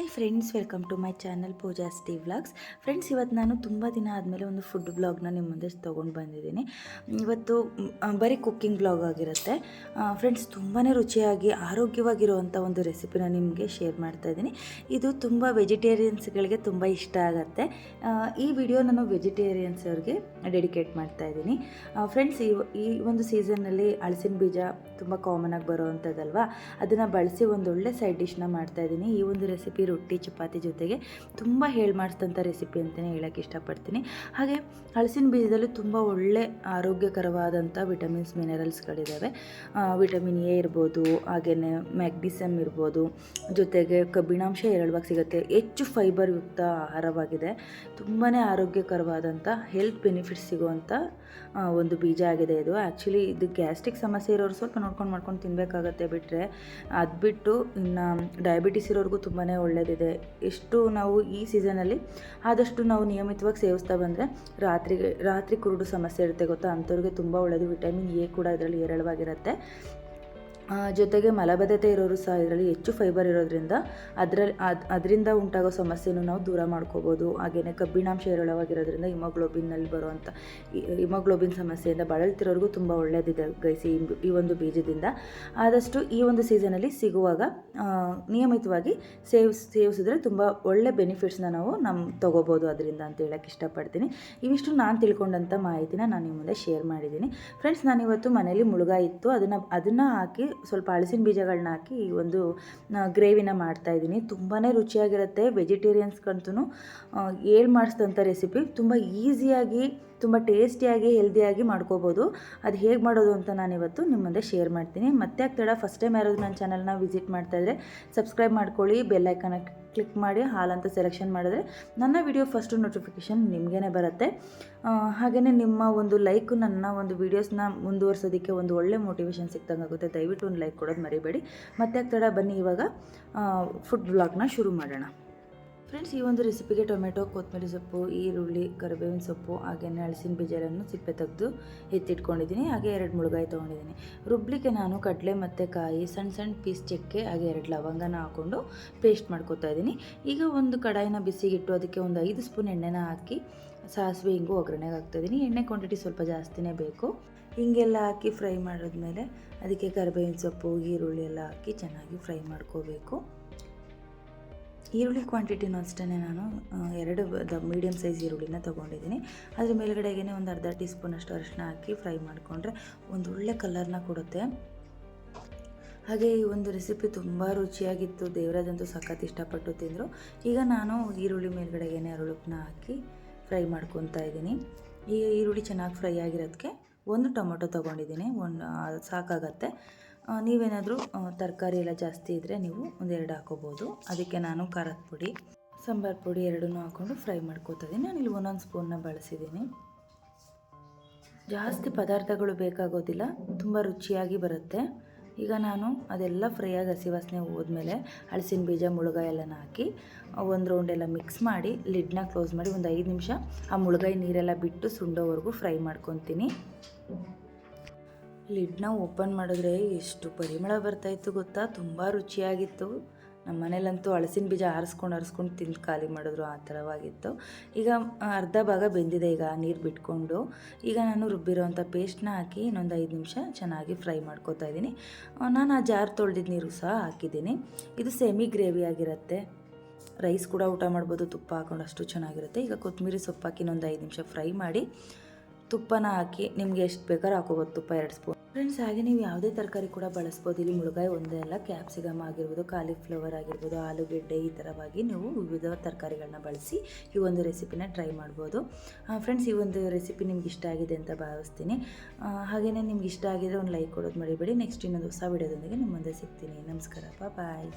Hi friends welcome to my channel Pooja Steve vlogs friends ಇವತ್ತು ನಾನು ತುಂಬ ದಿನ ಆದಮೇಲೆ ಒಂದು ಫುಡ್ ಬ್ಲಾಗ್ನ ನಿಮ್ಮ ಮುಂದೆ ತೊಗೊಂಡು ಬಂದಿದ್ದೀನಿ. ಇವತ್ತು ಬರೀ ಕುಕ್ಕಿಂಗ್ ಬ್ಲಾಗ್ ಆಗಿರುತ್ತೆ. ಫ್ರೆಂಡ್ಸ್ ತುಂಬಾ ರುಚಿಯಾಗಿ ಆರೋಗ್ಯವಾಗಿರುವಂಥ ಒಂದು ರೆಸಿಪಿನ ನಿಮಗೆ ಶೇರ್ ಮಾಡ್ತಾ ಇದ್ದೀನಿ. ಇದು ತುಂಬ ವೆಜಿಟೇರಿಯನ್ಸ್ಗಳಿಗೆ ತುಂಬ ಇಷ್ಟ ಆಗುತ್ತೆ. ಈ ವಿಡಿಯೋ ನಾನು ವೆಜಿಟೇರಿಯನ್ಸ್ ಅವ್ರಿಗೆ ಡೆಡಿಕೇಟ್ ಮಾಡ್ತಾ ಇದ್ದೀನಿ. ಫ್ರೆಂಡ್ಸ್ ಈ ಈ ಒಂದು ಸೀಸನ್ನಲ್ಲಿ ಹಲಸಿನ ಬೀಜ ತುಂಬ ಕಾಮನ್ ಆಗಿ ಬರೋವಂಥದ್ದಲ್ವಾ ಅದನ್ನು ಬಳಸಿ ಒಂದು ಒಳ್ಳೆ ಸೈಡ್ ಡಿಶ್ನ ಮಾಡ್ತಾ ಇದ್ದೀನಿ. ಈ ಒಂದು ರೆಸಿಪಿ ರೊಟ್ಟಿ, ಚಪಾತಿ ಜೊತೆಗೆ ತುಂಬ ಹೇಳಿ ಮಾಡಿಸಿದಂಥ ರೆಸಿಪಿ ಅಂತಲೇ ಹೇಳೋಕ್ಕೆ ಇಷ್ಟಪಡ್ತೀನಿ. ಹಾಗೆ ಹಲಸಿನ ಬೀಜದಲ್ಲಿ ತುಂಬ ಒಳ್ಳೆ ಆರೋಗ್ಯಕರವಾದಂಥ ವಿಟಮಿನ್ಸ್ ಮಿನರಲ್ಸ್ಗಳಿದ್ದಾವೆ ವಿಟಮಿನ್ ಎ ಇರ್ಬೋದು ಹಾಗೆಯೇ ಮ್ಯಾಗ್ನೀಸಿಯಮ್ ಇರ್ಬೋದು, ಜೊತೆಗೆ ಕಬ್ಬಿಣಾಂಶ ಎರಡವಾಗಿ ಸಿಗುತ್ತೆ. ಹೆಚ್ಚು ಫೈಬರ್ ಯುಕ್ತ ಆಹಾರವಾಗಿದೆ. ತುಂಬಾ ಆರೋಗ್ಯಕರವಾದಂಥ ಹೆಲ್ತ್ ಬೆನಿಫಿಟ್ಸ್ ಸಿಗುವಂಥ ಒಂದು ಬೀಜ ಆಗಿದೆ ಇದು. ಆ್ಯಕ್ಚುಲಿ ಇದು ಗ್ಯಾಸ್ಟ್ರಿಕ್ ಸಮಸ್ಯೆ ಇರೋರು ಸ್ವಲ್ಪ ನೋಡ್ಕೊಂಡು ಮಾಡ್ಕೊಂಡು ತಿನ್ನಬೇಕಾಗತ್ತೆ ಬಿಟ್ಟರೆ ಅದು ಬಿಟ್ಟು ಇನ್ನು ಡಯಾಬಿಟಿಸ್ ಇರೋರಿಗೂ ತುಂಬಾ ಒಳ್ಳೆಯದಿದೆ ಎಷ್ಟು ನಾವು ಈ ಸೀಸನಲ್ಲಿ ಆದಷ್ಟು ನಾವು ನಿಯಮಿತವಾಗಿ ಸೇವಿಸ್ತಾ ಬಂದರೆ ರಾತ್ರಿಗೆ, ರಾತ್ರಿ ಕುರುಡು ಸಮಸ್ಯೆ ಇರುತ್ತೆ ಗೊತ್ತಾ? ಅಂಥವ್ರಿಗೆ ತುಂಬ ಒಳ್ಳೆಯದು ವಿಟಮಿನ್ ಎ ಕೂಡ ಇದರಲ್ಲಿ ಹೇರಳವಾಗಿರುತ್ತೆ. ಜೊತೆಗೆ ಮಲಬದ್ಧತೆ ಇರೋರು ಸಹ ಇದರಲ್ಲಿ ಹೆಚ್ಚು ಫೈಬರ್ ಇರೋದ್ರಿಂದ ಅದರಲ್ಲಿ ಅದು, ಅದರಿಂದ ಉಂಟಾಗೋ ಸಮಸ್ಯೆನೂ ನಾವು ದೂರ ಮಾಡ್ಕೋಬೋದು. ಹಾಗೆಯೇ ಕಬ್ಬಿಣಾಂಶ ಹೇರಳವಾಗಿರೋದ್ರಿಂದ ಹಿಮೋಗ್ಲೋಬಿನ್ನಲ್ಲಿ ಬರುವಂಥ ಹಿಮೋಗ್ಲೋಬಿನ್ ಸಮಸ್ಯೆಯಿಂದ ಬಳಲ್ತಿರೋರಿಗೂ ತುಂಬ ಒಳ್ಳೆಯದಿದೆ ಗೈಸಿ ಈ ಈ ಒಂದು ಬೀಜದಿಂದ. ಆದಷ್ಟು ಈ ಒಂದು ಸೀಸನಲ್ಲಿ ಸಿಗುವಾಗ ನಿಯಮಿತವಾಗಿ ಸೇವಿಸ್ ಸೇವಿಸಿದ್ರೆ ತುಂಬ ಒಳ್ಳೆ ಬೆನಿಫಿಟ್ಸ್ನ ನಾವು ನಮ್ಮ ತೊಗೋಬೋದು ಅದರಿಂದ ಅಂತ ಹೇಳಕ್ಕೆ ಇಷ್ಟಪಡ್ತೀನಿ. ಇವಿಷ್ಟು ನಾನು ತಿಳ್ಕೊಂಡಂಥ ಮಾಹಿತಿನ ನಾನು ನಿಮ್ಮ ಮುಂದೆ ಶೇರ್ ಮಾಡಿದ್ದೀನಿ. ಫ್ರೆಂಡ್ಸ್, ನಾನಿವತ್ತು ಮನೇಲಿ ಮುಳುಗಾಯಿತ್ತು. ಅದನ್ನು ಅದನ್ನು ಹಾಕಿ ಸ್ವಲ್ಪ ಹಳಸಿನ ಬೀಜಗಳನ್ನ ಹಾಕಿ ಒಂದು ಗ್ರೇವಿನ ಮಾಡ್ತಾಯಿದ್ದೀನಿ ತುಂಬಾ ರುಚಿಯಾಗಿರುತ್ತೆ ವೆಜಿಟೇರಿಯನ್ಸ್ಗಂತೂ ಏಳು ಮಾಡಿಸಿದಂಥ ರೆಸಿಪಿ. ತುಂಬ ಈಸಿಯಾಗಿ ತುಂಬ ಟೇಸ್ಟಿಯಾಗಿ, ಹೆಲ್ದಿಯಾಗಿ ಮಾಡ್ಕೋಬೋದು. ಅದು ಹೇಗೆ ಮಾಡೋದು ಅಂತ ನಾನಿವತ್ತು ನಿಮ್ಮ ಮುಂದೆ ಶೇರ್ ಮಾಡ್ತೀನಿ. ಮತ್ತೆ ಆಗ್ತಡ ಫಸ್ಟ್ ಟೈಮ್ ಯಾರಾದ್ರು ನನ್ನ ಚಾನಲ್ನ ವಿಸಿಟ್ ಮಾಡ್ತಾ ಇದ್ದರೆ ಸಬ್ಸ್ಕ್ರೈಬ್ ಮಾಡ್ಕೊಳ್ಳಿ ಬೆಲ್ಲೈಕನ ಕ್ಲಿಕ್ ಮಾಡಿ ಹಾಲಂತ ಸೆಲೆಕ್ಷನ್ ಮಾಡಿದ್ರೆ ನನ್ನ ವಿಡಿಯೋ ಫಸ್ಟು ನೋಟಿಫಿಕೇಷನ್ ನಿಮಗೇ ಬರುತ್ತೆ. ಹಾಗೆಯೇ ನಿಮ್ಮ ಒಂದು ಲೈಕು ನನ್ನ ಒಂದು ವೀಡಿಯೋಸ್ನ ಮುಂದುವರ್ಸೋದಕ್ಕೆ ಒಂದು ಒಳ್ಳೆ ಮೋಟಿವೇಶನ್ ಸಿಕ್ತಂಗೆ ಆಗುತ್ತೆ ದಯವಿಟ್ಟು ಒಂದು ಲೈಕ್ ಕೊಡೋದು ಮರಿಬೇಡಿ. ಮತ್ತೆ ಆಗ್ತಡ ಬನ್ನಿ ಇವಾಗ ಫುಡ್ ಬ್ಲಾಗ್ನ ಶುರು ಮಾಡೋಣ. ಫ್ರೆಂಡ್ಸ್, ಈ ಒಂದು ರೆಸಿಪಿಗೆ ಟೊಮೆಟೊ, ಕೊತ್ತಂಬರಿ ಸೊಪ್ಪು, ಈರುಳ್ಳಿ, ಕರಿಬೇವಿನ ಸೊಪ್ಪು ಹಾಗೆಯೇ ಹಳಸಿನ ಬೀಜಗಳನ್ನು ಸಿಪ್ಪೆ ತೆಗೆದು ಎತ್ತಿಟ್ಕೊಂಡಿದ್ದೀನಿ. ಹಾಗೆ ಎರಡು ಮುಳುಗಾಯಿ ತೊಗೊಂಡಿದ್ದೀನಿ. ರುಬ್ಲಿಕ್ಕೆ ನಾನು ಕಡಲೆ ಮತ್ತು ಕಾಯಿ, ಸಣ್ಣ ಸಣ್ಣ ಪೀಸ್ ಚಕ್ಕೆ, ಹಾಗೆ ಎರಡು ಲವಂಗನ ಹಾಕ್ಕೊಂಡು ಪೇಸ್ಟ್ ಮಾಡ್ಕೊತಾ ಇದ್ದೀನಿ. ಈಗ ಒಂದು ಕಡಾಯಿನ ಬಿಸಿಗಿಟ್ಟು, ಅದಕ್ಕೆ ಒಂದು ಐದು ಸ್ಪೂನ್ ಎಣ್ಣೆನ ಹಾಕಿ ಸಾಸಿವೆ ಹಿಂಗು ಒಗ್ಗರಣೆಗೆ ಹಾಕ್ತಾಯಿದ್ದೀನಿ ಎಣ್ಣೆ ಕ್ವಾಂಟಿಟಿ ಸ್ವಲ್ಪ ಜಾಸ್ತಿನೇ ಬೇಕು. ಹಿಂಗೆಲ್ಲ ಹಾಕಿ ಫ್ರೈ ಮಾಡಿದ್ಮೇಲೆ ಅದಕ್ಕೆ ಕರಿಬೇವಿನ ಸೊಪ್ಪು, ಈರುಳ್ಳಿ ಎಲ್ಲ ಹಾಕಿ ಚೆನ್ನಾಗಿ ಫ್ರೈ ಮಾಡ್ಕೋಬೇಕು. ಈರುಳ್ಳಿ ಕ್ವಾಂಟಿಟಿನೂ ಅಷ್ಟೇ ನಾನು. ಎರಡು ದ ಮೀಡಿಯಮ್ ಸೈಜ್ ಈರುಳ್ಳಿನ ತೊಗೊಂಡಿದ್ದೀನಿ. ಅದ್ರ ಮೇಲ್ಗಡೆಗೆ ಒಂದು ಅರ್ಧ ಟೀ ಸ್ಪೂನಷ್ಟು ಅರಿಶಿನ ಹಾಕಿ ಫ್ರೈ ಮಾಡಿಕೊಂಡ್ರೆ ಒಂದು ಒಳ್ಳೆ ಕಲರ್ನ ಕೊಡುತ್ತೆ. ಹಾಗೆ ಈ ಒಂದು ರೆಸಿಪಿ ತುಂಬ ರುಚಿಯಾಗಿತ್ತು. ದೇವರಾಜಂತೂ ಸಖತ್ ಇಷ್ಟಪಟ್ಟು ತಿಂದರು. ಈಗ ನಾನು ಈರುಳ್ಳಿ ಮೇಲ್ಗಡೆಗೆ ಅರಳುಪ್ಪನ್ನ ಹಾಕಿ ಫ್ರೈ ಮಾಡ್ಕೊತಾ ಇದ್ದೀನಿ. ಈ ಈರುಳ್ಳಿ ಚೆನ್ನಾಗಿ ಫ್ರೈ ಆಗಿರೋದಕ್ಕೆ ಒಂದು ಟೊಮೊಟೊ ತೊಗೊಂಡಿದ್ದೀನಿ. ಒಂದು ಸಾಕಾಗತ್ತೆ. ನೀವೇನಾದರೂ ತರಕಾರಿ ಎಲ್ಲ ಜಾಸ್ತಿ ಇದ್ದರೆ ನೀವು ಒಂದೆರಡು ಹಾಕೋಬೋದು. ಅದಕ್ಕೆ ನಾನು ಖಾರದ ಪುಡಿ, ಸಾಂಬಾರು ಪುಡಿ ಎರಡನ್ನೂ ಹಾಕ್ಕೊಂಡು ಫ್ರೈ ಮಾಡ್ಕೋತಾ ಇದ್ದೀನಿ. ನಾನು ಇಲ್ಲಿ ಒಂದೊಂದು ಸ್ಪೂನ್ನ ಬಳಸಿದ್ದೀನಿ. ಜಾಸ್ತಿ ಪದಾರ್ಥಗಳು ಬೇಕಾಗೋದಿಲ್ಲ, ತುಂಬ ರುಚಿಯಾಗಿ ಬರುತ್ತೆ. ಈಗ ನಾನು ಅದೆಲ್ಲ ಫ್ರೈಯಾಗಿ ಹಸಿ ವಾಸನೆ ಹೋದ್ಮೇಲೆ ಹಲಸಿನ ಬೀಜ, ಮುಳುಗಾಯಿ ಎಲ್ಲನ ಹಾಕಿ ಒಂದು ರೌಂಡ್ ಎಲ್ಲ ಮಿಕ್ಸ್ ಮಾಡಿ ಲಿಡ್ನ ಕ್ಲೋಸ್ ಮಾಡಿ ಒಂದು ಐದು ನಿಮಿಷ ಆ ಮುಳುಗಾಯಿ ನೀರೆಲ್ಲ ಬಿಟ್ಟು ಸುಂಡೋವರೆಗೂ ಫ್ರೈ ಮಾಡ್ಕೊತೀನಿ. ಲಿಡ್ನ ಓಪನ್ ಮಾಡಿದ್ರೆ ಎಷ್ಟು ಪರಿಮಳ ಬರ್ತಾಯಿತ್ತು ಗೊತ್ತಾ? ತುಂಬ ರುಚಿಯಾಗಿತ್ತು. ನಮ್ಮ ಮನೇಲಂತೂ ಹಳಸಿನ ಬೀಜ ಆರಿಸ್ಕೊಂಡು ಆರಿಸ್ಕೊಂಡು ತಿಂದು ಖಾಲಿ ಮಾಡಿದ್ರು, ಆ ಥರವಾಗಿತ್ತು. ಈಗ ಅರ್ಧ ಭಾಗ ಬೆಂದಿದೆ, ಈಗ ನೀರು ಬಿಟ್ಕೊಂಡು. ಈಗ ನಾನು ರುಬ್ಬಿರೋವಂಥ ಪೇಸ್ಟ್ನ ಹಾಕಿ ಇನ್ನೊಂದು ಐದು ನಿಮಿಷ ಚೆನ್ನಾಗಿ ಫ್ರೈ ಮಾಡ್ಕೊತಾ ಇದ್ದೀನಿ. ನಾನು ಆ ಜಾರ್ ತೊಳೆದಿದ್ದ ನೀರು ಸಹ ಹಾಕಿದ್ದೀನಿ. ಇದು ಸೆಮಿ ಗ್ರೇವಿ ಆಗಿರುತ್ತೆ. ರೈಸ್ ಕೂಡ ಊಟ ಮಾಡ್ಬೋದು, ತುಪ್ಪ ಹಾಕೊಂಡು ಅಷ್ಟು ಚೆನ್ನಾಗಿರುತ್ತೆ. ಈಗ ಕೊತ್ತಂಬರಿ ಸೊಪ್ಪು ಹಾಕಿ ಇನ್ನೊಂದು ಐದು ನಿಮಿಷ ಫ್ರೈ ಮಾಡಿ ತುಪ್ಪನ ಹಾಕಿ ನಿಮಗೆ ಎಷ್ಟು ಬೇಕಾದ್ರೂ ಹಾಕೋಬೋದು, ತುಪ್ಪ ಎರಡು ಸ್ಪೂನ್. ಫ್ರೆಂಡ್ಸ್ ಹಾಗೆ ನೀವು ಯಾವುದೇ ತರಕಾರಿ ಕೂಡ ಬಳಸ್ಬೋದು. ಇಲ್ಲಿ ಮುಳುಗಾಯಿ ಒಂದೇ ಅಲ್ಲ ಕ್ಯಾಪ್ಸಿಕಮ್ ಆಗಿರ್ಬೋದು ಕಾಲಿಫ್ಲವರ್ ಆಗಿರ್ಬೋದು, ಆಲೂಗೆಡ್ಡೆ ಈ ಥರವಾಗಿ ನೀವು ವಿವಿಧ ತರಕಾರಿಗಳನ್ನ ಬಳಸಿ ಈ ಒಂದು ರೆಸಿಪಿನ ಟ್ರೈ ಮಾಡ್ಬೋದು. ಫ್ರೆಂಡ್ಸ್ ಈ ಒಂದು ರೆಸಿಪಿ ನಿಮ್ಗೆ ಇಷ್ಟ ಆಗಿದೆ ಅಂತ ಭಾವಿಸ್ತೀನಿ. ಹಾಗೆಯೇ ನಿಮ್ಗೆ ಇಷ್ಟ ಆಗಿದ್ರೆ ಒಂದು ಲೈಕ್ ಕೊಡೋದು ಮರಿಬೇಡಿ. ನೆಕ್ಸ್ಟ್ ಇನ್ನೊಂದು ಹೊಸ ವಿಡಿಯೋದೊಂದಿಗೆ ನಿಮ್ಮ ಮುಂದೆ ಸಿಗ್ತೀನಿ. ನಮಸ್ಕಾರ. ಬಾಯ್